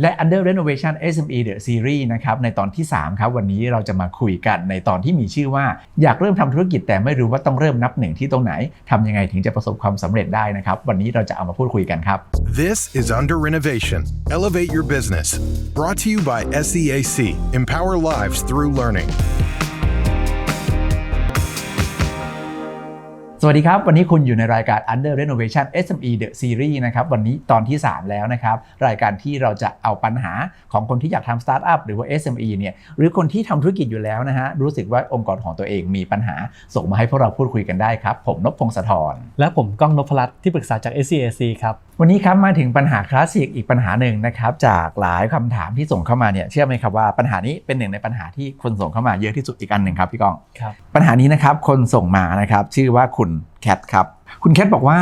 และ Under Renovation SME The Series นะครับในตอนที่ 3 ครับ วันนี้เราจะมาคุยกันในตอนที่มีชื่อว่า อยากเริ่มทำธุรกิจแต่ไม่รู้ว่าต้องเริ่มนับหนึ่งที่ตรงไหนทำยังไงถึงจะประสบความสำเร็จได้นะครับ วันนี้เราจะเอามาพูดคุยกันครับ This is Under Renovation. Elevate your business. Brought to you by SEAC. Empower lives through learning. สวัสดีครับ วันนี้คุณอยู่ในรายการ Under Renovation SME The Series นะครับ วันนี้ตอนที่ 3 แล้วนะครับ รายการที่เราจะเอาปัญหาของคนที่อยากทำสตาร์ทอัพหรือว่า SME เนี่ยหรือคนที่ทำธุรกิจอยู่แล้วนะฮะ รู้สึกว่าองค์กรของตัวเองมีปัญหา ส่งมาให้พวกเราพูดคุยกันได้ครับ ผมนพพงศธรและผมก้องนพรัตน์ที่ปรึกษาจาก SCAC ครับวันนี้ครับมาถึงปัญหาคลาสสิกอีกปัญหาหนึ่งนะครับจากหลายคำถามที่ส่งเข้ามาเนี่ยเชื่อไหมครับว่าปัญหานี้เป็นหนึ่งในปัญหาที่คนส่งเข้ามาเยอะที่สุดอีกอันหนึ่งครับพี่ก้องครับปัญหานี้นะครับคนส่งมานะครับชื่อว่าคุณแคทครับคุณแคทบอกว่า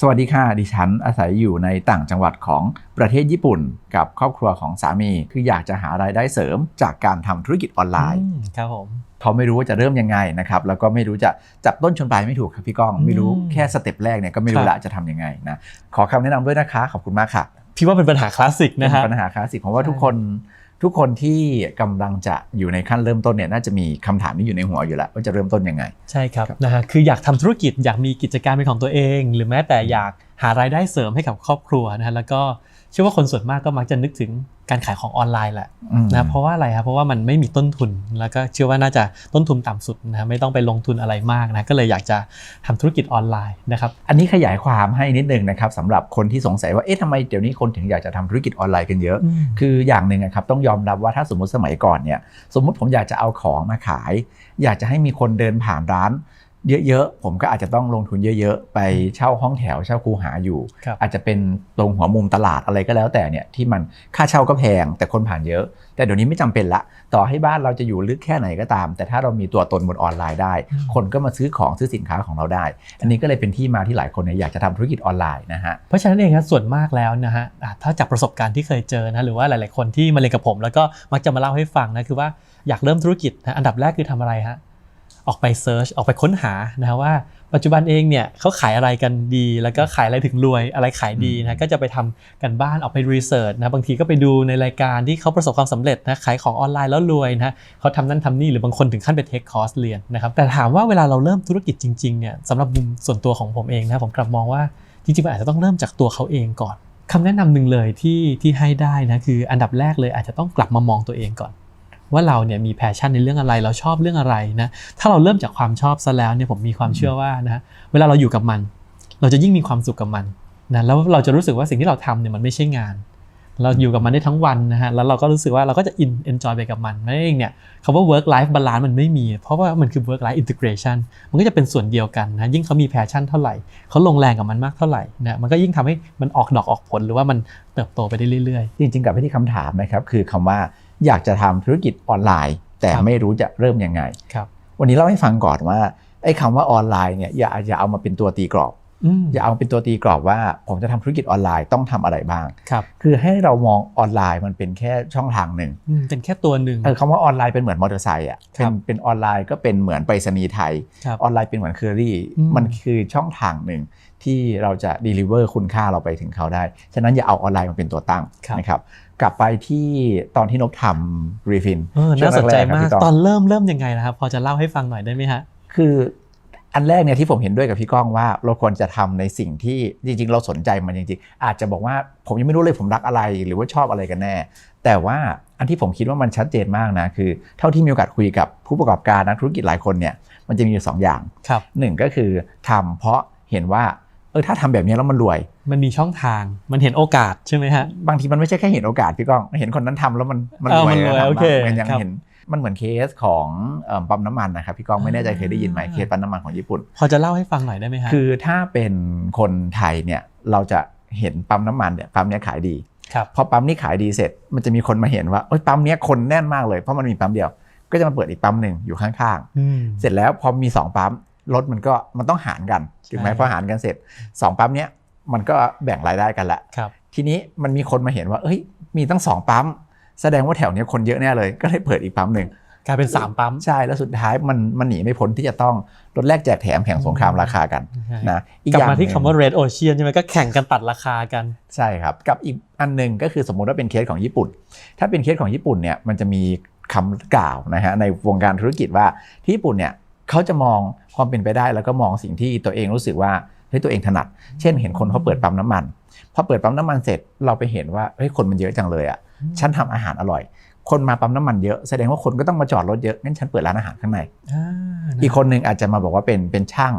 สวัสดีค่ะดิฉันอาศัยอยู่ในต่างจังหวัดของประเทศญี่ปุ่น กับครอบครัวของสามี คืออยากจะหารายได้เสริมจากการทำธุรกิจออนไลน์อืมครับผม เขาไม่รู้ว่าจะเริ่มยังไงนะครับ แล้วก็ไม่รู้จะจับต้นชนปลายไม่ถูกครับพี่ก้อง ไม่รู้อืมแค่สเต็ปแรกเนี่ยก็ไม่รู้ครับละจะทำยังไงนะ ขอคำแนะนำด้วยนะคะ ขอบคุณมากค่ะ พี่ว่าเป็นปัญหาคลาสสิกเป็นะนฮะปัญหาคลาสสิกผมว่าใช่ทุกคนทุกคนที่กำลังจะอยู่ในขั้นเริ่มต้นเนี่ยน่าจะมีคำถามนี้อยู่ในหัวอยู่แล้วว่าจะเริ่มต้นยังไง ใช่ครับครับนะฮะคืออยากทำธุรกิจอยากมีกิจการเป็นของตัวเอง หรือแม้แต่อยากหารายได้เสริมให้กับครอบครัวนะฮะแล้วก็ เชื่อว่าคนส่วนมากก็มักจะนึกถึงการขายของออนไลน์แหละอืมนะเพราะว่าอะไรครับเพราะว่ามันไม่มีต้นทุนแล้วก็เชื่อว่าน่าจะต้นทุนต่ำสุดนะฮะไม่ต้องไปลงทุนอะไรมากนะก็เลยอยากจะทำธุรกิจออนไลน์นะครับอันนี้ขยายความให้นิดนึงนะครับสำหรับคนที่สงสัยว่าเอ๊ะทำไมเดี๋ยวนี้คนถึงอยากจะทำธุรกิจออนไลน์กันเยอะอืมคืออย่างหนึ่งอะครับต้องยอมรับว่าถ้าสมมติสมัยก่อนเนี่ยสมมติผมอยากจะเอาของมาขาย อยากจะให้มีคนเดินผ่านร้าน เยอะๆ ผมก็อาจจะต้องลงทุนเยอะๆ ไปเช่าห้องแถวเช่าคูหาอยู่ครับอาจจะเป็นตรงหัวมุมตลาดอะไรก็แล้วแต่เนี่ยที่มันค่าเช่าก็แพงแต่คนผ่านเยอะ แต่เดี๋ยวนี้ไม่จำเป็นละ ต่อให้บ้านเราจะอยู่ลึกแค่ไหนก็ตาม แต่ถ้าเรามีตัวตนบนออนไลน์ได้อืมคนก็มาซื้อของซื้อสินค้าของเราได้ อันนี้ก็เลยเป็นที่มาที่หลายคนเนี่ยอยากจะทำธุรกิจออนไลน์นะฮะเพราะฉะนั้นเองครับส่วนมากแล้วนะฮะอะถ้าจากประสบการณ์ที่เคยเจอนะหรือว่าหลาย ๆคนที่มาเรียนกับผม แล้วก็มักจะมาเล่าให้ฟังนะคือว่าอยากเริ่มธุรกิจนะอันดับแรกคือทำอะไรฮะ ออกไปเซิร์ชออกไปค้นหานะฮะว่าปัจจุบันเองเนี่ยเขาขายอะไรกันดี แล้วก็ขายอะไรถึงรวยอะไรขายดีนะก็จะไปทำกันบ้านออกไปรีเสิร์ชนะบางทีก็ไปดูในรายการที่เขาประสบความสำเร็จนะขายของออนไลน์แล้วรวยนะเขาทำนั่นทำนี่หรือบางคนถึงขั้นไปเทคคอร์สเรียนนะครับแต่ถามว่าเวลาเราเริ่มธุรกิจจริงๆเนี่ยสำหรับมุมส่วนตัวของผมเองนะผมกลับมองว่าจริงๆมันอาจจะต้องเริ่มจากตัวเขาเองก่อนคำแนะนำหนึ่งเลยที่ที่ให้ได้นะคืออันดับแรกเลยอาจจะต้องกลับมามองตัวเองก่อน ว่าเราเนี่ยมีแพชชั่นในเรื่องอะไรเราชอบเรื่องอะไรนะถ้าเราเริ่มจากความชอบซะแล้วเนี่ยผมมีความเชื่อว่านะเวลาเราอยู่กับมัน เราจะยิ่งมีความสุขกับมันนะแล้วเราจะรู้สึกว่าสิ่งที่เราทำเนี่ยมันไม่ใช่งาน เราอยู่กับมันได้ทั้งวันนะฮะแล้วเราก็รู้สึกว่าเราก็จะอินเอนจอยไปกับมันนั่นเองเนี่ยคำว่า work life balance มันไม่มี เพราะว่ามันคือ work life integration มันก็จะเป็นส่วนเดียวกันนะยิ่งเขามีแพชชั่นเท่าไหร่เขาลงแรงกับมันมากเท่าไหร่นะมันก็ยิ่งทำให้มันออกดอกออกผลหรือว่ามันเติบโตไปได้เรื่อยจริงๆกับไปที่คำถามนะครับคือคำว่า อยากจะทำธุรกิจออนไลน์ แต่ครับไม่รู้จะเริ่มยังไงๆครับ วันนี้เล่าให้ฟังก่อนว่าไอ้คำว่าออนไลน์เนี่ยอย่าอย่าเอามาเป็นตัวตีกรอบอืมอย่าเอาเป็นตัวตีกรอบว่าผมจะทำธุรกิจออนไลน์ต้องทำอะไรบ้างครับคือให้เรามองออนไลน์มันเป็นแค่ช่องทางหนึ่งอืมเป็นแค่ตัวหนึ่งเออคำว่าออนไลน์เป็นเหมือนมอเตอร์ไซค์อะครัเป็นบเป็นออนไลน์ก็เป็นเหมือนไปรษณีย์ไทยครับออนไลน์เป็นเหมือนเคอรี่อืมมันคือช่องทางหนึ่งที่เราจะ deliver คุณค่าเราไปถึงเขาได้ ฉะนั้นอย่าเอาออนไลน์มาเป็นตัวตั้งครับนะครับ กลับไปที่ตอนที่นกทำรีฟินเออน่าสนใจมากตตออนนเริ่มเริ่มยังไงนะครับ พอจะเล่าให้ฟังหน่อยได้ไหมฮะ คืออันแรกเนี่ยที่ผมเห็นด้วยกับพี่ก้องว่า เราควรจะทำในสิ่งที่จริง ๆ เราสนใจมันจริงๆ อาจจะบอกว่าผมยังไม่รู้เลยผมรักอะไรหรือว่าชอบอะไรกันแน่ แต่ว่าอันที่ผมคิดว่ามันชัดเจนมากนะคือ เท่าที่มีโอกาสคุยกับผู้ประกอบการนักธุรกิจหลายคนเนี่ยมันจะมีอยู่สองอย่างครับหนึ่งก็คือทำเพราะเห็นว่า เออถ้าทำแบบนี้แล้วมันรวย มันมีช่องทางมันเห็นโอกาสใช่ไหมฮะบางทีมันไม่ใช่แค่เห็นโอกาสพี่ก้องเห็นคนนั้นทำแล้วมันมันเอรอวยมันรวยนะทำโอเคเหมือนอย่างครับเห็นมันเหมือนเคสของเอิ่มปั๊มน้ำมันนะครับพี่ก้องไม่แน่ใจเคยได้ยินไหมอ่าเคสปั๊มน้ำมันของญี่ปุ่น พอจะเล่าให้ฟังหน่อยได้ไหมฮะคือถ้าเป็นคนไทยเนี่ยเราจะเห็นปั๊มน้ำมันเนี่ยปั๊มเนี้ยขายดีครับพอปั๊มนี้ขายดีเสร็จ มันจะมีคนมาเห็นว่าเอ้ยปั๊มเนี้ยคนแน่นมากเลยเพราะมันมีปั๊มเดียว ก็จะมาเปิดอีกปั๊มหนึ่งอยู่ข้างอืมๆเสร็จแล้วพอมีสองปั๊ม รถมันก็มันต้องหารกันถูกไหมใช่พอหารกันเสร็จสองปั๊มเนี้ยมันก็แบ่งรายได้กันละครับทีนี้มันมีคนมาเห็นว่า เอ้ย มีตั้งสองปั๊ม แสดงว่าแถวเนี้ยคนเยอะแน่เลย ก็เลยเปิดอีกปั๊มหนึ่งกลายเป็น 3 ปั๊ม ใช่ แล้วสุดท้ายมันมันหนีไม่พ้นที่จะต้องลดแลกแจกแถมแข่งสงครามราคากันนะอีกลับอย่งมาที่หนึ่คำงว่า red ocean ใช่ไหมก็แข่งกันตัดราคากัน ใช่ครับ กับอีกอันหนึ่งก็คือสมมุติว่าเป็นเคสของญี่ปุ่น ถ้าเป็นเคสของญี่ปุ่นเนี่ยมันจะมีคำกล่าวนะฮะในวงการธุรกิจว่าที่ญี่ปุ่นเนี่ย เขาจะมองความเป็นไปได้แล้วก็มองสิ่งที่ตัวเองรู้สึกว่าเฮ้ยตัวเองถนัด เช่นเห็นคนเขาเปิดปั๊มน้ำมัน พอเปิดปั๊มน้ำมันเสร็จเราไปเห็นว่าเฮ้ยคนมันเยอะจังเลยอะฉันทำอาหารอร่อย คนมาปั๊มน้ำมันเยอะแสดงว่าคนก็ต้องมาจอดรถเยอะงั้นฉันเปิดร้านอาหารข้างในอีกคนหนึ่งอาจจะมาบอกว่าเป็นเป็นช่าง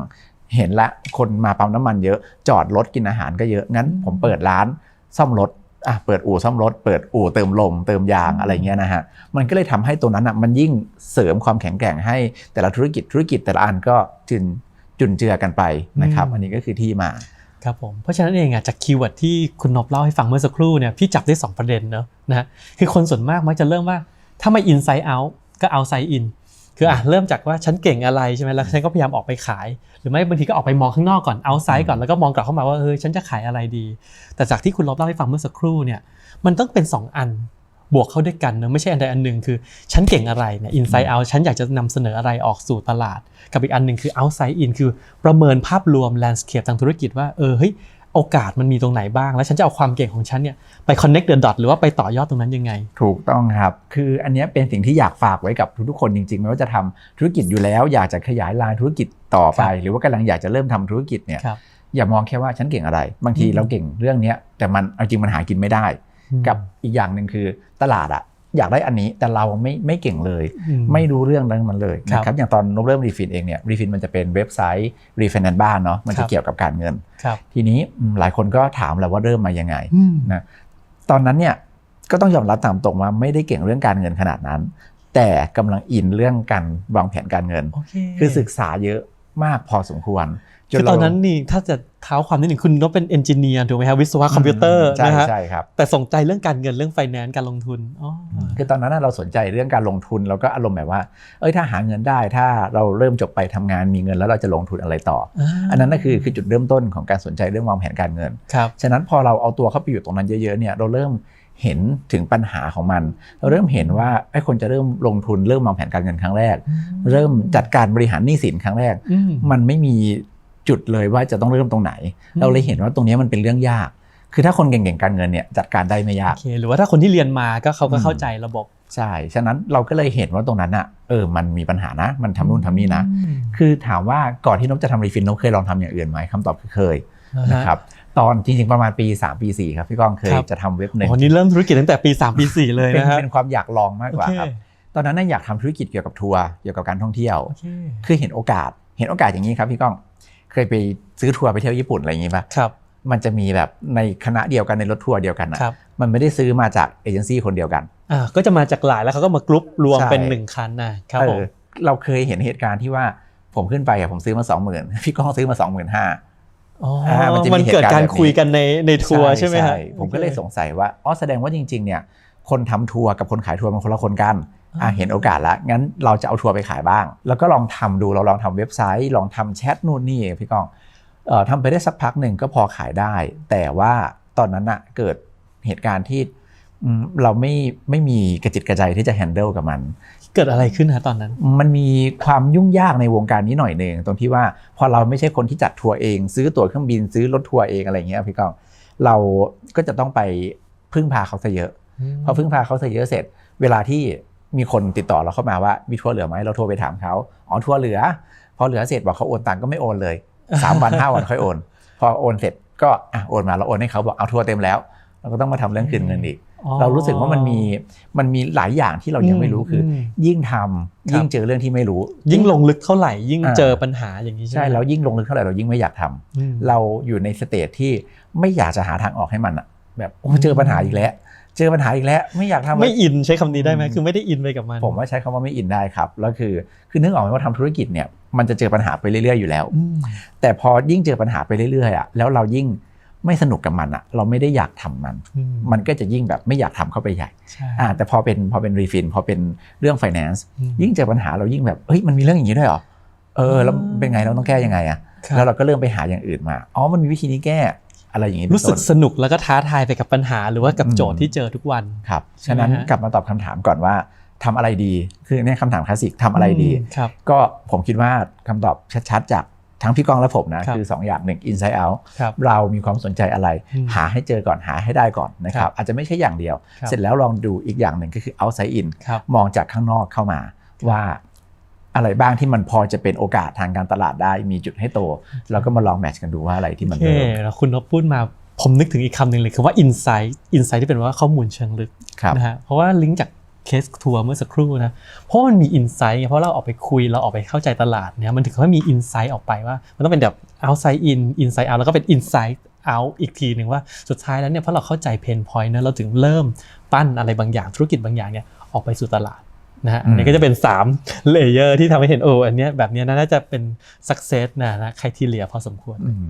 เห็นละคนมาปั๊มน้ำมันเยอะ จอดรถกินอาหารก็เยอะงั้นผมเปิดร้านซ่อมรถ อะเปิดอู่ซ่อมรถ เปิดอู่เติมลม เติมยางอะไรเงี้ยนะฮะ มันก็เลยทำให้ตัวนั้นอะมันยิ่งเสริมความแข็งแกร่งให้แต่ละธุรกิจธุรกิจแต่ละอันก็จุนจุนเจือกันไปนะครับอืมอันนี้ก็คือที่มาครับผมเพราะฉะนั้นเองอะจากคีย์เวิร์ดที่คุณนบเล่าให้ฟังเมื่อสักครู่เนี่ยพี่จับได้ 2 ประเด็นเนอะนะฮะคือคนส่วนมากมักจะเริ่มว่าถ้าไม่ inside out ก็ outside in คืออะเริ่มจากว่าฉันเก่งอะไรใช่ไหมแล้วฉันก็พยายามออกไปขาย หรือไม่บางทีก็ออกไปมองข้างนอกก่อน outside ก่อนแล้วก็มองกลับเข้ามาว่าเออฉันจะขายอะไรดี แต่จากที่คุณลบเล่าให้ฟังเมื่อสักครู่เนี่ยมันต้องเป็น 2 อันบวกเข้าด้วยกันเนอะไม่ใช่อันใดอันหนึ่งคือฉันเก่งอะไรเนี่ย inside out ฉันอยากจะนำเสนออะไรออกสู่ตลาด กับอีกอันหนึ่งคือ outside in คือประเมินภาพรวม landscape ทางธุรกิจว่าเออเฮ้ย โอกาสมันมีตรงไหนบ้าง แล้วฉันจะเอาความเก่งของฉันเนี่ยไป connect the dot หรือว่าไปต่อยอดตรงนั้นยังไง ถูกต้องครับ คืออันเนี้ยเป็นสิ่งที่อยากฝากไว้กับทุกๆคนจริงๆ ไม่ว่าจะทำธุรกิจอยู่แล้ว อยากจะขยายลายธุรกิจต่อไปครับหรือว่ากำลังอยากจะเริ่มทำธุรกิจเนี่ยครับอย่ามองแค่ว่าฉันเก่งอะไร บางทีอืมเราเก่งเรื่องเนี้ยแต่มันเอาจริงมันหากินไม่ได้ กับอีกอย่างหนึ่งคือตลาดอะ อยากได้อันนี้แต่เราไม่ไม่เก่งเลยอืไม่รู้เรื่องนั้นมันเลยครับนะครับอย่างตอนนบเริ่มรีฟินเองเนี่ยรีฟินมันจะเป็นเว็บไซต์รีฟินแนนบ้านเนาะมันครัจะบเกี่ยวกับการเงินครับทีนี้อืมหลายคนก็ถามแหละว่าเริ่มมายังไงอืมนะตอนนั้นเนี่ยก็ต้องยอมรับตามตรงว่าไม่ได้เก่งเรื่องการเงินขนาดนั้น แต่กำลังอินเรื่องการวางแผนการเงินโอเคคือศึกษาเยอะมากพอสมควร คือตอนนั้นนี่ถ้าจะเท้าความนิดหนึ่งคุณนบเป็นเอนจิเนียร์ถูกไหมครับวิศวะคอมพิวเตอร์ใช่นะฮะใช่ครับแต่สนใจเรื่องการเงินเรื่องไฟแนนซ์การลงทุนอ๋ออคือตอนนั้นนะเราสนใจเรื่องการลงทุนเราก็อารมณ์แบบว่า เอ้ยถ้าหาเงินได้ถ้าเราเริ่มจบไปทำงานมีเงินแล้วเราจะลงทุนอะไรต่อ อันนั้นก็คือคือจุดเริ่มต้นของการสนใจเรื่องวางแผนการเงินครับฉะนั้นพอเราเอาตัวเข้าไปอยู่ตรงนั้นเยอะๆเนี่ยเราเริ่มเห็นถึงปัญหาของมัน เราเริ่มเห็นว่าไอ้คนจะเริ่มลงทุนเริ่มวางแผนการเงินครั้งแรก เริ่มจัดการบริหารหนี้สินครั้งแรกอืมมันไม่มี จุดเลยว่าจะต้องเริ่มตรงไหนอืมเราเลยเห็นว่าตรงนี้มันเป็นเรื่องยาก คือถ้าคนเก่งๆการเงินเนี่ยจัดการได้ไม่ยากโอเคหรือว่าถ้าคนที่เรียนมาก็เขาก็อืมเข้าใจระบบใช่ฉะนั้นเราก็เลยเห็นว่าตรงนั้นอะเออมันมีปัญหานะ มันทำนู่นทำนี่นะอืมคือถามว่าก่อนที่นกจะทำรีฟินนกเคยลองทำอย่างอื่นไหมคำตอบคือเคยนะฮะนะครับตอนจริงๆประมาณปี 3 ปี 4 ครับพี่ก้องเคยครับจะทำเว็บหนึ่งโอ้นี่เริ่มธุรกิจตั้งแต่ปี 3 ปี 4 เลยเป็นนะฮะเป็นความอยากลองมากกว่าโอเคครับตอนนั้นน่ะอยากทำธุรกิจเกี่ยวกับทัวร์เกี่ยวกับการท่องเที่ยวโอเคคือเห็นโอกาสเห็นโอกาสอย่างนี้ครับพี่ก้อง เคยไปซื้อทัวร์ไปเที่ยวญี่ปุ่นอะไรอย่างนี้ปะครับมันจะมีแบบในคณะเดียวกันในรถทัวร์เดียวกันนะครับมันไม่ได้ซื้อมาจากเอเจนซี่คนเดียวกันอ่าก็จะมาจากหลายแล้วเขาก็มากรุ๊ปรวมใช่เป็นหนึ่งคันนะครับเอผอมเราเคยเห็นเหตุการณ์ที่ว่าผมขึ้นไปอะผมซื้อมาสองหมื่นพี่ก้องซื้อมาสองหมื่นห้าอ๋ออามันจะมีมันเกิดเหตุการณ์การแบบนี้คุยกันในในทัวร์ใช่ไหมฮะผมก็เลยสงสัยว่าอ๋อแสดงว่าจริง ๆ เนี่ย คนทำทัวร์กับคนขายทัวร์มันคนละคนกันอะเห็นโอกาสแล้วงั้นเราจะเอาทัวร์ไปขายบ้าง แล้วก็ลองทำดูเราลองทำเว็บไซต์ ลองทำแชทนู่นนี่พี่ก้องเอ่อทำไปได้สักพักหนึ่งก็พอขายได้ แต่ว่าตอนนั้นอะเกิดเหตุการณ์ที่อืมเราไม่ไม่มีกระจิตกระใจที่จะแฮนเดิลกับมัน เกิดอะไรขึ้นฮะตอนนั้น มันมีความยุ่งยากในวงการนี้หน่อยหนึ่งตรงที่ว่าพอเราไม่ใช่คนที่จัดทัวร์เอง ซื้อตั๋วเครื่องบินซื้อรถทัวร์เองอะไรอย่างเงี้ยพี่ก้องเราก็จะต้องไปพึ่งพาเขาซะเยอะ พอพึ่งพาเขาซะเยอะเสร็จ เวลาที่มีคนติดต่อเราเข้ามาว่ามีทัวร์เหลือไหมเราโทรไปถามเขาอ๋อทัวร์เหลือ พอเหลือเสร็จบอกเขาโอนตังค์ก็ไม่โอนเลยสามวันห้าวันค่อยโอน พอโอนเสร็จก็อะโอนมาเราโอนให้เขาบอกเอาทัวร์เต็มแล้วเราก็ต้องมาทำเรื่องคืนเงินอีกอ๋อเรารู้สึกว่ามันมีมันมีหลายอย่างที่เรายังไม่รู้คืออมยิ่งทำครับยิ่งเจอเรื่องที่ไม่รู้ ยิ่งลงลึกเท่าไหร่ ยิ่งอ่าเจอปัญหาอย่างนี้ใช่ไหมใช่แล้วยิ่งลงลึกเท่าไหร่เรายิ่งไม่อยากทำอืมเราอยู่ในสเตจที่ไม่อยากจะหาทางออกให้มันอะแบบโอ้เจอปัญหาอีกแล้ว เจอปัญหาอีกแล้วไม่อยากทำไม่อินใช้คำนี้ได้ไหมอืมคือไม่ได้อินไปกับมัน ผมว่าใช้คำว่าไม่อินได้ครับแล้วคือคือนึกออกไหมว่าทำธุรกิจเนี่ยมันจะเจอปัญหาไปเรื่อย ๆอยู่แล้วอืมแต่พอยิ่งเจอปัญหาไปเรื่อยๆอะแล้วเรายิ่งไม่สนุกกับมันอะเราไม่ได้อยากทำมันอืมมันก็จะยิ่งแบบไม่อยากทำเข้าไปใหญ่ใช่อ่าแต่พอเป็นพอเป็นรีฟินพอเป็นเรื่อง finance อืมยิ่งเจอปัญหาเรายิ่งแบบเฮ้ยมันมีเรื่องอย่างนี้ด้วยเหรอเออแล้วเป็นไงเราต้องแก้ยังไงอะครับแล้วเราก็เริ่มไปหาอย่างอื่นมาอ๋อมันมีวิธีนี้แก้ อะไรอย่างนี้เป็นรู้สึกต้นสนุกแล้วก็ท้าทายไปกับปัญหาหรือว่ากับอืมโจทย์ที่เจอทุกวันครับใช่ไหมฉะนั้นฮะกลับมาตอบคำถามก่อนว่าทำอะไรดี คือเนี่ยคำถามคลาสสิกทำอะไรดีมครับก็ผมคิดว่าคำตอบชัดๆ จากทั้งพี่ก้องและผมนะครับคือ 2 อย่างหนึ่ง inside out ครับเรามีความสนใจอะไรอืมหาให้เจอก่อนหาให้ได้ก่อนนะคครัรับบอาจจะไม่ใช่อย่างเดียวครับเสร็จแล้วลองดูอีกอย่างหนึ่งก็คือ outside in ครับมองจากข้างนอกเข้ามาว่า อะไรบ้างที่มันพอจะเป็นโอกาสทางการตลาดได้มีจุดให้โตเราก็มาลองแมทช์กันดูว่าอะไรที่โอมันเคเวิร์กแล้วคุณนพพูดมาผมนึกถึงอีกคำหนึ่งเลยคือว่า insight insight ที่เป็นว่าข้อมูลเชิงลึกครับนะฮะเพราะว่าลิงก์จากเคสทัวร์เมื่อสักครู่นะเพราะมันมี insight ไงเพราะเราออกไปคุยเราออกไปเข้าใจตลาดเนี่ยมันถึงว่ามี insight ออกไปว่า มันต้องเป็นแบบ outside in inside out แล้วก็เป็น inside out อีกทีหนึ่งว่าสุดท้ายแล้วเนี่ยเพราะเราเข้าใจ pain point นะเราถึงเริ่มปั้นอะไรบางอย่างธุรกิจบางอย่างเนี่ยออกไปสู่ตลาด นะฮะอันนี้ก็จะเป็น3เลเยอร์ที่ทำให้เห็นโอ้อันเนี้ยแบบเนี้ยน่าจะเป็น success นะนะ criteria พอสมควรอืม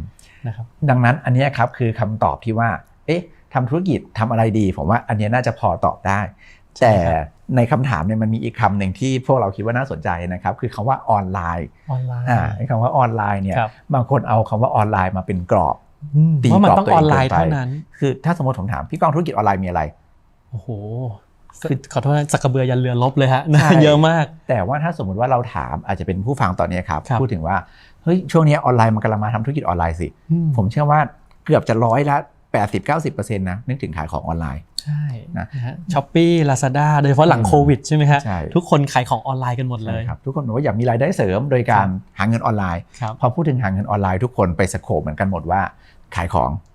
นะครับดังนั้นอันเนี้ยครับคือคำตอบที่ว่า เอ๊ะทำธุรกิจทำอะไรดี ผมว่าอันเนี้ยน่าจะพอตอบได้ใช่แต่ครับในคำถามเนี่ยมันมีอีกคำหนึ่งที่พวกเราคิดว่าน่าสนใจนะครับ คือคำว่าออนไลน์ออนไลน์อ่าไอ้คำว่าออนไลน์เนี่ยครับบางคนเอาคำว่าออนไลน์มาเป็นกรอบอืมตีเพราะมันกรอบต้องตัวอเองอนไลน์เกินไปเท่านั้นคือถ้าสมมติผมถามพี่ก้องธุรกิจออนไลน์มีอะไรโอ้โห คืคืออขอโทษนะสักกระเบือยันเรือลบเลยฮะใช่ เยอะมาก แต่ว่าถ้าสมมติว่าเราถามอาจจะเป็นผู้ฟังตอนเนี้ยครับครับ พูดถึงว่าเฮ้ยช่วงเนี้ยออนไลน์มันกำลังมาทำธุรกิจออนไลน์สิ อืผมเชื่อว่าเกือบจะร้อยละ80-90%นะนึกถึงขายของออนไลน์ ใช่นะนะฮะช้อปปี้ลาซาด้าโดยเฉพาะหลังอืม โควิดใช่ไหมฮะใช่ทุกคนขายของออนไลน์กันหมดเลยใช่ครับทุกคนบอกว่าอยากมีรายได้เสริมโดยการหาเงินออนไลน์ ครับ พอพูดถึงหาเงินออนไลน์ทุกคนไปสโคปเหมือนกันหมดว่าขายของใช่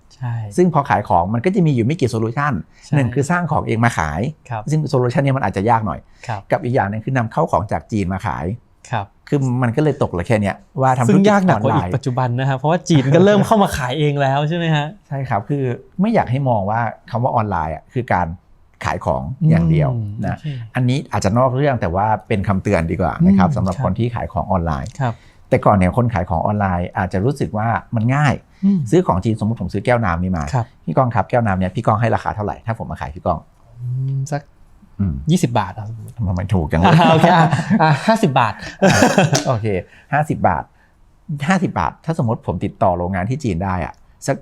ซึ่งพอขายของมันก็จะมีอยู่ไม่กี่โซลูชันใช่หนึ่งคือสร้างของเองมาขายครับซึ่งโซลูชันนี้มันอาจจะยากหน่อยครับกับอีกอย่างหนึงคือนำเข้าของจากจีนมาขายครับคือมันก็เลยตกเหลือแค่เนี้ยว่าทำธุซึ่รงกิจยากหนัอกอนกว่าไลอีกน์ปัจจุบันนะฮะเพราะว่าจีนก็เริ่มเข้ามาขายเองแล้วใช่ไหมฮะใช่ครับคือไม่อยากให้มองว่าคำว่าออนไลน์อะคือการขายของอย่างเดียวนะโอเคอันนี้อาจจะนอกเรื่องแต่ว่าเป็นคำเตือนดีกว่านะครับอืมสำหรับครับคนที่ขายของออนไลน์ครับ แต่ก่อนเนี่ยคนขายของออนไลน์อาจจะรู้สึกว่ามันง่ายอืมซื้อของจีนสมมติผมซื้อแก้วน้ำนี่มาครับพี่กองครับแก้วน้ำเนี่ยพี่กองให้ราคาเท่าไหร่ถ้าผมมาขายพี่กองอืมสักอืมยี่สิบบาทอะทำไมถูกจังเลอ่ายโอเคอะอะห้าสิบบาทโอเคห้าสิบบาทห้าสิบาท ถ้าสมมติผมติดต่อโรงงานที่จีนได้อะสัก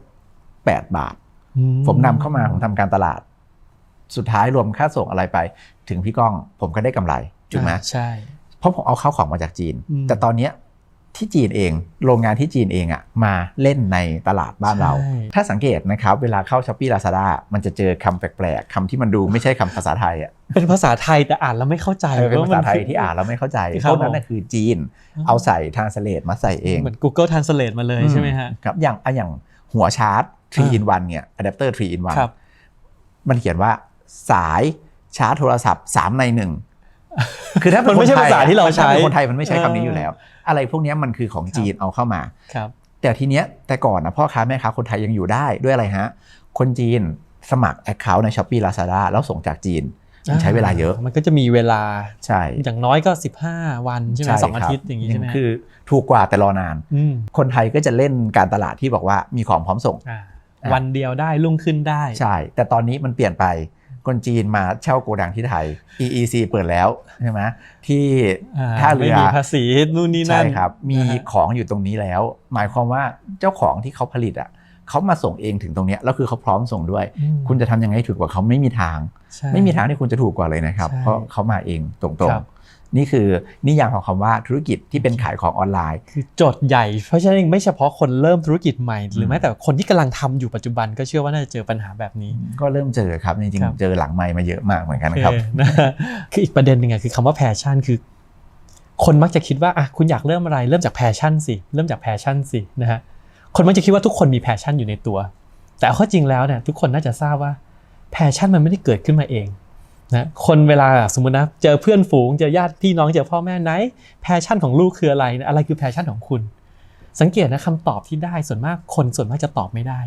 แปดบาทอืผมนำเข้ามาผมทำการตลาด สุดท้ายรวมค่าส่งอะไรไป ถึงพี่ก้องผมก็ได้กำไรถูกไหมอ่าใช่ เพราะผมเอาเข้าของมาจากจีนอืมแต่ตอนเนี้ย ที่จีนเอง โรงงานที่จีนเองอะมาเล่นในตลาดบ้านเราใช่ถ้าสังเกตนะครับ เวลาเข้าช้อปปี้ลาซาด้ามันจะเจอคำแปลกๆคำที่มันดูไม่ใช่คำภาษาไทยอะเป็นภาษาไทยแต่อ่านแล้วไม่เข้าใจเออเป็นภาษาไทยว่มัที่อ่านแล้วไม่เข้าใจครับพวกนั้นน่ะคือจีนอืมเอาใส่ทางสเลตมาใส่เองเหมือน Google Translate มาเลยใช่ไหมฮะครับอย่างอะอย่างหัวชาร์จ3 in 1เนี่ยอะแดปเตอร์3 in ครับ1มันเขียนว่าสายชาร์จโทรศัพท์3ใน1 คือถ้าเป็มันไม่ใช่คภาษาที่เราใช้ถ้เป็นคนไทยมันไม่ใช้คำนี้เอออยู่แล้ว อะไรพวกเนี้ยมันคือของจีนเอาเข้ามาครับแต่ทีเนี้ยแต่ก่อนนะพ่อค้าแม่ค้าคนไทยยังอยู่ได้ด้วยอะไรฮะ คนจีนสมัคร Account ใน s h อ p e e Lazada แล้วส่งจากจีนมันใช้เวลาเยอะ มันก็จะมีเวลาใช่อย่างน้อยก็ 15 วันใช่ไหมสองอาทิตย์อย่างนี้ใช่ไหมคือถูกกว่าแต่รอนานมคนไทยก็จะเล่นการตลาดที่บอกว่ามีของพร้อมส่งอ่าอะวันเดียวได้รุ่งขึ้นได้ ใช่ แต่ตอนนี้มันเปลี่ยนไป คนจีนมาเช่าโกดังที่ไทย EEC เปิดแล้วใช่ไหมที่อ่ท่าเรืไม่อมีภาษีนู่นนี่นั่ใช่นครับ มีนะฮะของอยู่ตรงนี้แล้ว หมายความว่าเจ้าของที่เขาผลิตอะเขามาส่งเองถึงตรงเนี้ยแล้วคือเขาพร้อมส่งด้วยอืมคุณจะทำยังไงให้ถูกกว่าเขาไม่มีทางใช่ไม่มีทางที่คุณจะถูกกว่าเลยนะครับใช่เพราะเขามาเองตรงครับๆ นี่คือนิยามของคำว่าธุรกิจที่เป็นขายของออนไลน์คือโจทย์ใหญ่ เพราะฉะนั้นไม่เฉพาะคนเริ่มธุรกิจใหม่ หรือมแม้แต่คนที่กำลังทำอยู่ปัจจุบันก็เชื่อว่าน่าจะเจอปัญหาแบบนี้ ก็เริ่มเจอครับจริงครับๆเจอหลังไมค์มาเยอะมากเหมือนกันครับโอเนะคืออีกประเด็นหนึ่งอะคือคำว่าแพชชั่นคือ คนมักจะคิดว่าอะคุณอยากเริ่มอะไรเริ่มจากแพชชั่นสิเริ่มจากแพชชั่นสินะฮะคนมักจะคิดว่าทุกคนมีแพชชั่นอยู่ในตัว แต่เอาเข้อจริงแล้วเนี่ยทุกคนน่าจะทราบว่าแพชชั่นมันไม่ได้เกิดขึ้นมาเอง นะคนเวลาสมมุตินะเจอเพื่อนฝูงเจอญาติพี่น้องเจอพ่อแม่ไหนแพชชั่นของลูกคืออะไรอะไรคือแพชชั่นของคุณ สังเกตนะคำตอบที่ได้ส่วนมากคนส่วนมากจะตอบไม่ได้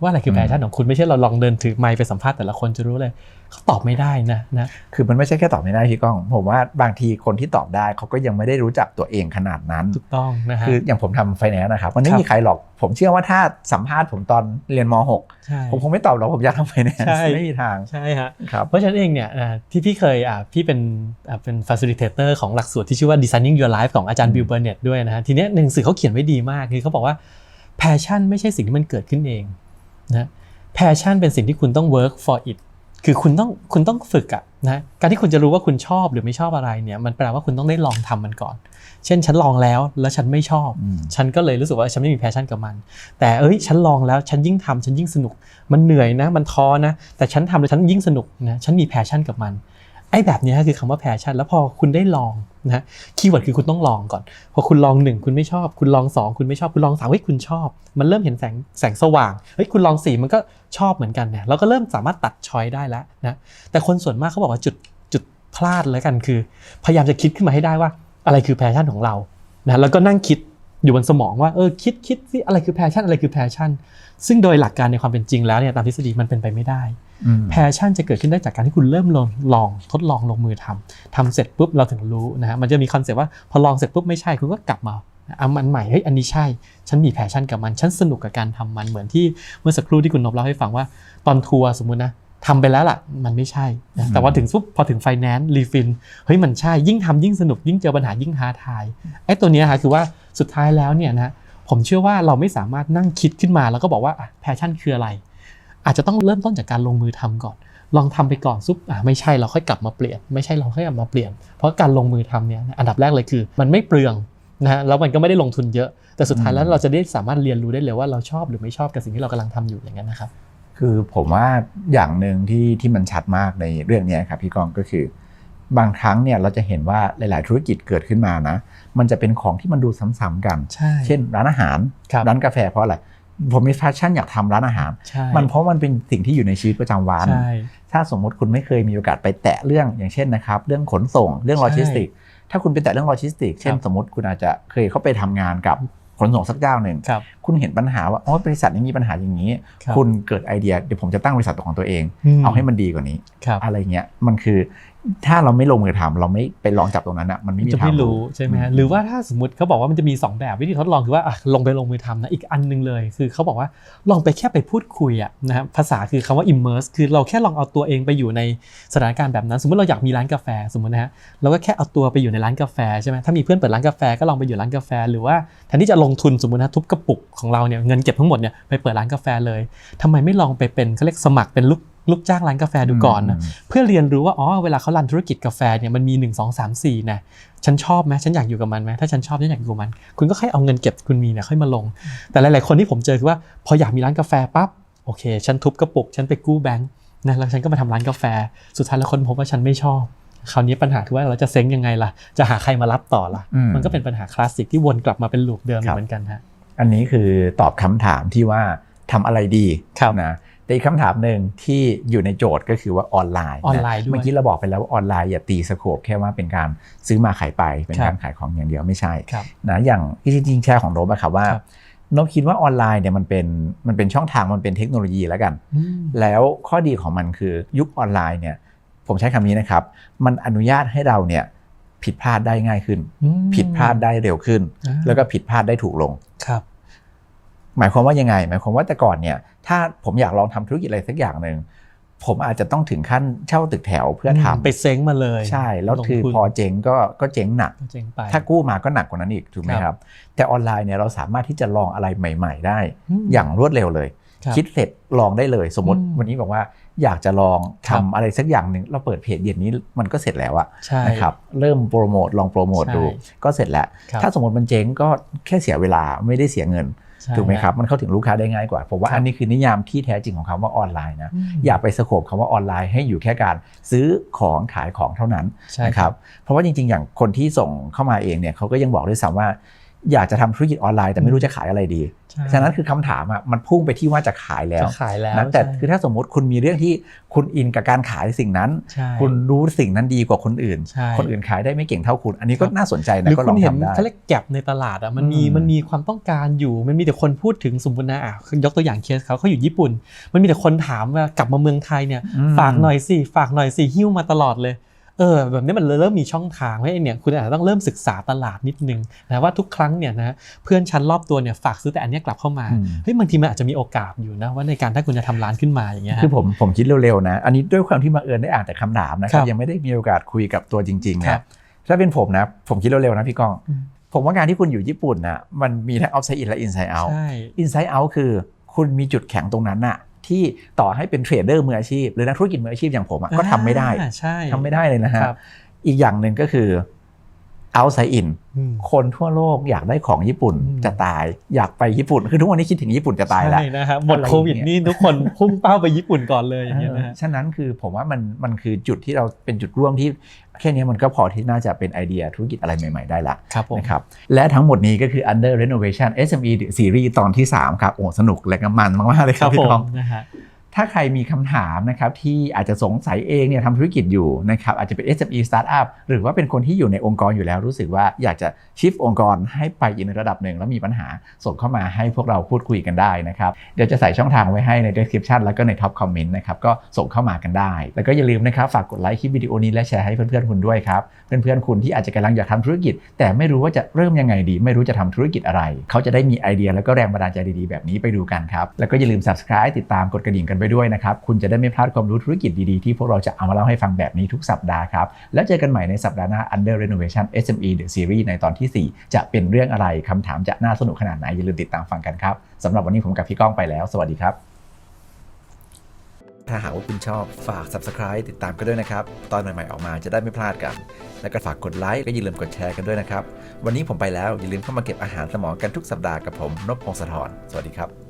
ว่าอะไรคือแพชชั่นของคุณไม่ใช่เราลองเดินถือไมค์ไปสัมภาษณ์แต่ละคนจะรู้เลย เขาตอบไม่ได้นะนะคือมันไม่ใช่แค่ตอบไม่ได้พี่ก้อง ผมว่าบางทีคนที่ตอบได้เขาก็ยังไม่ได้รู้จักตัวเองขนาดนั้นถูกต้องนะฮะคืออย่างผมทำไฟแนนซ์นะครับมันไม่ครับมีใครหรอก ผมเชื่อว่าถ้าสัมภาษณ์ผมตอนเรียนมใช่ .6 ผมคงไม่ตอบหรอกผมอยากทำไฟแนนซ์ใช่ไม่มีทางใช่ฮะครับเพราะฉะนั้นเองเนี่ยอ่าที่พี่เคยอ่าพี่เป็นอ่าเป็น facilitator ของหลักสูตรที่ชื่อว่า designing your life ของอาจารย์บิลเบอร์เน็ตด้วยนะฮะทีเนี้ยหนังสือเขาเขียนไว้ดีมากคือเขาบอกว่า passion ไม่ใช่สิ่งที่มันเกิดขึ้นเองนะ passion เป็นสิ่งที่คุณต้อง work for it คือคุณต้องคุณต้องฝึกอะนะการที่คุณจะรู้ว่าคุณชอบหรือไม่ชอบอะไรเนี่ยมันแปลว่าคุณต้องได้ลองทำมันก่อน เช่นฉันลองแล้วแล้วฉันไม่ชอบอืมฉันก็เลยรู้สึกว่าฉันไม่มีแพชชั่นกับมัน แต่เอ้ยฉันลองแล้วฉันยิ่งทำฉันยิ่งสนุก มันเหนื่อยนะ มันท้อนะ แต่ฉันทำแล้วฉันยิ่งสนุกนะฉันมีแพชชั่นกับมัน ไอ้แบบนี้คือคำว่าแพชชั่นแล้วพอคุณได้ลองนะคีย์เวิร์ดคือคุณต้องลองก่อน พอคุณลองหนึ่งคุณไม่ชอบ คุณลองสองคุณไม่ชอบคุณลองสามเฮ้ยคุณชอบ มันเริ่มเห็นแสงแสงสว่างเฮ้ยคุณลองสี่มันก็ชอบเหมือนกันเนี่ยเราก็เริ่มสามารถตัดชอยได้แล้วนะแต่คนส่วนมากเขาบอกว่าจุดจุดพลาดแล้วกันคือ พยายามจะคิดขึ้นมาให้ได้ว่า อะไรคือแพชชั่นของเรานะแล้วก็นั่งคิด อยู่บนสมองว่าเออคิดคิดสิอะไรคือแพชชั่นอะไรคือแพชชั่น ซึ่งโดยหลักการในความเป็นจริงแล้วเนี่ยตามทฤษฎีมันเป็นไปไม่ได้อืมแพชชั่นจะเกิดขึ้นได้จากการที่คุณเริ่มลองลองทดลองลงมือทำทำเสร็จปุ๊บเราถึงรู้นะฮะมันจะมีคอนเซปต์ว่าพอลองเสร็จปุ๊บไม่ใช่คุณก็กลับมาเอามันใหม่เฮ้ยอันนี้ใช่ ฉันมีแพชชั่นกับมัน ฉันสนุกกับการทำมันเหมือนที่เมื่อสักครู่ที่คุณนบเล่าให้ฟังว่าตอนทัวร์สมมุตินะทำไปแล้วล่ะ มันไม่ใช่นะแต่ว่าถึงซุปพอถึงไฟแนนซ์รีฟินเฮ้ยมันใช่ยิ่งทำยิ่งสนุกยิ่งเจอปัญหายิ่งท้าทายไอ้ตัวเนี้ยฮะคือว่า สุดท้ายแล้วเนี่ยนะผมเชื่อว่าเราไม่สามารถนั่งคิดขึ้นมาแล้วก็บอกว่าแพชชั่นคืออะไร อาจจะต้องเริ่มต้นจากการลงมือทำก่อน ลองทำไปก่อนซุปอ่าไม่ใช่เราค่อยกลับมาเปลี่ยน ไม่ใช่เราค่อยกลับมาเปลี่ยน เพราะการลงมือทำเนี่ยอันดับแรกเลยคือ มันไม่เปลืองนะฮะแล้วมันก็ไม่ได้ลงทุนเยอะ แต่สุดท้ายแล้วเราจะได้สามารถเรียนรู้ได้เลยว่าเราชอบหรือไม่ชอบกับสิ่งที่เรากำลังทำอยู่อย่างนั้นนะครับ คือผมว่าอย่างหนึ่งที่ที่มันชัดมากในเรื่องเนี้ยครับพี่กองก็คือ บางครั้งเนี่ยเราจะเห็นว่าหลาย ๆ ธุรกิจเกิดขึ้นมานะ มันจะเป็นของที่มันดูซ้ำๆกันใช่เช่น ร้านอาหารครับร้านกาแฟเพราะอะไรผมมีแฟชั่นอยากทำร้านอาหารใช่มันเพราะมันเป็นสิ่งที่อยู่ในชีวิตประจำวันใช่ถ้าสมมติคุณไม่เคยมีโอกาสไปแตะเรื่องอย่างเช่นนะครับ เรื่องขนส่งเรื่องใช่โลจิสติก ถ้าคุณไปแตะเรื่องโลจิสติก เช่นครับสมมติคุณอาจจะเคยเข้าไปทำงานกับขนส่งสักเจ้าหนึ่งครับคุณเห็นปัญหาว่าอ๋อบริษัทนี้มีปัญหาอย่างนี้ครับคุณเกิดไอเดียเดี๋ยวผมจะตั้งบริษัทของตัวเองมเอาให้มันดีกว่านี้ครับอะไรเงี้ยมันคือ ถ้าเราไม่ลงมือทำเราไม่ไปลองจับตรงนั้นอะมันไม่มีจะทางไม่รู้ใช่ไหมฮะอืมหรือว่าถ้าสมมติเขาบอกว่ามันจะมี 2 แบบวิธีทดลองคือว่าอะลงไปลงมือทำนะอีกอันหนึงเลย คือเขาบอกว่าลองไปแค่ไปพูดคุยอะนะครับภาษาคือคำว่า immerse คือเราแค่ลองเอาตัวเองไปอยู่ในสถานการณ์แบบนั้น สมมติเราอยากมีร้านกาแฟสมมตินะฮะเราก็แค่เอาตัวไปอยู่ในร้านกาแฟใช่ไหมถ้ามีเพื่อนเปิดร้านกาแฟก็ลองไปอยู่ร้านกาแฟ หรือว่าแทนที่จะลงทุนสมมตินะทุบกระปุกของเราเนี่ยเงินเก็บทั้งหมดเนี่ยไปเปิดร้านกาแฟเลยทำไมไม่ลองไปเป็นเขาเรียกสมัครเป็นลูก ลูกจ้างร้านกาแฟดูก่อนนะมเพื่อเรียนรู้ว่าอ๋อเวลาเขารันธุรกิจกาแฟเนี่ยมันมี 1 2 3 4นะฉันชอบไหมฉันอยากอยู่กับมันไหมถ้าฉันชอบฉันอยากอยู่กับมัน คุณก็ค่อยเอาเงินเก็บคุณมีเนี่ยค่อยมาลง แต่หลาย ๆ คนที่ผมเจอคือว่าพออยากมีร้านกาแฟปั๊บโอเค ฉันทุบกระปุก ฉันไปกู้แบงค์นะแล้วฉันก็มาทำร้านกาแฟ สุดท้ายแล้วคนพบว่าฉันไม่ชอบคราวนี้ปัญหาคือว่าเราจะเซ้งยังไงล่ะ จะหาใครมารับต่อล่ะอืมมันก็เป็นปัญหาคลาสสิกที่วนกลับมาเป็นลูปเดิมครับเหมือนกันฮะ อันนี้คือตอบคำถามที่ว่าทำอะไรดีครับนะ แต่อีกคำถามหนึ่งที่อยู่ในโจทย์ก็คือว่าออนไลน์ออนไลน์ด้วยเมื่อกี้เราบอกไปแล้วว่าออนไลน์อย่าตีสโคปแค่ว่าเป็นการซื้อมาขายไปเป็นครับการขายของอย่างเดียวไม่ใช่ครับนะอย่างที่จริงๆแชร์ของโนบอะครับว่าครับโนบคิดว่าออนไลน์เนี่ยมันเป็นมันเป็นช่องทางมันเป็นเทคโนโลยีแล้วกันอืมแล้วข้อดีของมันคือยุคออนไลน์เนี่ยผมใช้คำนี้นะครับ มันอนุญาตให้เราเนี่ยผิดพลาดได้ง่ายขึ้นอืมผิดพลาดได้เร็วขึ้นอ่าแล้วก็ผิดพลาดได้ถูกลงครับ หมายความว่ายังไง หมายความว่าแต่ก่อนเนี่ยถ้าผมอยากลองทำธุรกิจอะไรสักอย่างหนึ่งผมอาจจะต้องถึงขั้นเช่าตึกแถวเพื่อทำไปเซ้งมาเลย ใช่ แล้วคือลงทุนพอเจ๊งก็ก็เจ๊งหนักก็เจ๊งไปถ้ากู้มาก็หนักกว่านั้นอีกถูกไหมครับครับ แต่ออนไลน์เนี่ยเราสามารถที่จะลองอะไรใหม่ ๆ ได้อืมอย่างรวดเร็วเลยครับคิดเสร็จลองได้เลย สมมติอืมวันนี้บอกว่าอยากจะลองครัทำบอะไรสักอย่างหนึ่งเราเปิดเพจเย็นนี้มันก็เสร็จแล้วอะใช่นะครับเริ่มโปรโมทลองโปรโมทใช่ดูก็เสร็จแล้วครับถ้าสมมติมันเจ๊งก็แค่เสียเวลาไม่ได้เสียเงินใช่ ถูกไหมครับมันเข้าถึงลูกค้าได้ง่ายกว่าผมว่าครับอันนี้คือนิยามที่แท้จริงของคำว่าออนไลน์นะอืมอย่าไปสโคบคำว่าออนไลน์ให้อยู่แค่การซื้อของขายของเท่านั้นใช่นะคครัรับบเพราะว่าจริง ๆ อย่างคนที่ส่งเข้ามาเองเนี่ยเขาก็ยังบอกด้วยซ้ำว่า อยากจะทำธุรกิจออนไลน์แต่ไม่รู้จะขายอะไรดีใช่ฉะนั้นคือคำถามอะมันพุ่งไปที่ว่าจะขายแล้วจะขายแล้วนะแต่ใช่คือถ้าสมมุติคุณมีเรื่องที่คุณอินกับการขายสิ่งนั้นใช่คุณรู้สิ่งนั้นดีกว่าคนอื่นใช่คนอื่นขายได้ไม่เก่งเท่าคุณ อันนี้ก็ครับน่าสนใจหนะรือก็ลคุอณงเห็นทำได้เขาเรียกแก็บในตลาดอะมันมีอืมมันมีความต้องการอยู่ มันมีแต่คนพูดถึงสมมตินะอะยกตัวอย่างเคสเขาเขาอยู่ญี่ปุ่น มันมีแต่คนถามว่ากลับมาเมืองไทยเนี่ยอืมฝากหน่อยสิฝากหน่อยสิหิ้วมาตลอดเลย เออแบบนี้มันเริ่มมีช่องทางว่าเนี่ยคุณอาจจะต้องเริ่มศึกษาตลาดนิดนึงนะว่าทุกครั้งเนี่ยนะเพื่อนชั้นรอบตัวเนี่ยฝากซื้อแต่อันเนี้ยกลับเข้ามาอืมเฮ้ยบางทีมันอาจจะมีโอกาสอยู่นะว่าในการถ้าคุณจะทำร้านขึ้นมาอย่างเงี้ยฮะคือผมผมคิดเร็วๆนะอันนี้ด้วยความที่บังเอิญได้อ่านแต่คำถามนะครัครับบยังไม่ได้มีโอกาสคุยกับตัวจริงๆครันะบถ้าเป็นผมนะผมคิดเร็วๆนะพี่ก้องอืมผมว่างานที่คุณอยู่ญี่ปุ่นนะมันมีทั้ง outside in และ inside out ใช่ inside out คือคุณมีจุดแข็งตรงนั้นน่ะ ที่ต่อให้เป็นเทรดเดอร์มืออาชีพ หรือนักธุรกิจมืออาชีพอย่างผมอะก็ทำไม่ได้อ่าใช่ทำไม่ได้เลยนะฮะครับอีกอย่างหนึ่งก็คือ outside in อืมคนทั่วโลกอยากได้ของญี่ปุ่นอืมจะตาย อยากไปญี่ปุ่น คือทุกวันนี้คิดถึงญี่ปุ่นจะตายแล้วใช่นะครับหมดอะไรโควิดอย่างเงี้ยนี่ทุกคนพุ่งเป้าไปญี่ปุ่นก่อนเลยอย่างเงี้ยนะฮะเออฉะนั้นคือผมว่ามันมันคือจุดที่เราเป็นจุดร่วมที่แค่นี้มันก็พอที่น่าจะเป็นไอเดียธุรกิจอะไรใหม่ ๆ ได้ละครับผมนะครับและทั้งหมดนี้ก็คือ under renovation SME series ตอนที่ 3 ครับโอ้สนุกและก็มันมากๆเลยคครัรับบพี่ผมก้องนะฮะ ถ้าใครมีคำถามนะครับที่อาจจะสงสัยเองเนี่ยทำธุรกิจอยู่นะครับอาจจะเป็น SME Startup หรือว่าเป็นคนที่อยู่ในองค์กรอยู่แล้วรู้สึกว่าอยากจะชิฟองค์กรให้ไปอีกในระดับหนึ่งแล้วมีปัญหาส่งเข้ามาให้พวกเราพูดคุยกันได้นะครับเดี๋ยวจะใส่ช่องทางไว้ให้ใน description แล้วก็ใน top comment นะครับก็ส่งเข้ามากันได้ แล้วก็อย่าลืมนะครับฝากกดไลค์คลิปวิดีโอนี้และแชร์ให้เพื่อนๆคุณด้วยครับเพื่อนๆคุณที่อาจจะกำลังอยากทำธุรกิจ แต่ไม่รู้ว่าจะเริ่มยังไงดี ไม่รู้จะทำธุรกิจอะไร เขาจะได้มีไอเดีย แล้วก็แรงบันดาลใจดีๆ แบบนี้ไปดูกันครับแล้วก็อย่าลืม subscribe ติดตามกดกระดิ่งกันไปด้วยนะครับ คุณจะได้ไม่พลาดความรู้ธุรกิจดีๆ ที่พวกเราจะเอามาเล่าให้ฟังแบบนี้ทุกสัปดาห์ครับ แล้วเจอกันใหม่ในสัปดาห์หน้า Under Renovation SME The Series ในตอนทีสี่ 4 จะเป็นเรื่องอะไรคำถามจะน่าสนุกขนาดไหนอย่าลืมติดตามฟังกันครับสำหรับวันนี้ผมกับพี่ก้องไปแล้ว สวัสดีครับ ถ้าหากว่าคุณชอบฝาก subscribe ติดตามกันด้วยนะครับ ตอนใหม่ๆออกมาจะได้ไม่พลาดกัน แล้วก็ฝากกดไลค์และอย่าลืมกดแชร์กันด้วยนะครับ วันนี้ผมไปแล้วอย่าลืมเข้ามาเก็บอาหารสมองกันทุกสัปดาห์กับผมนพพงศธรสวัสดีครับ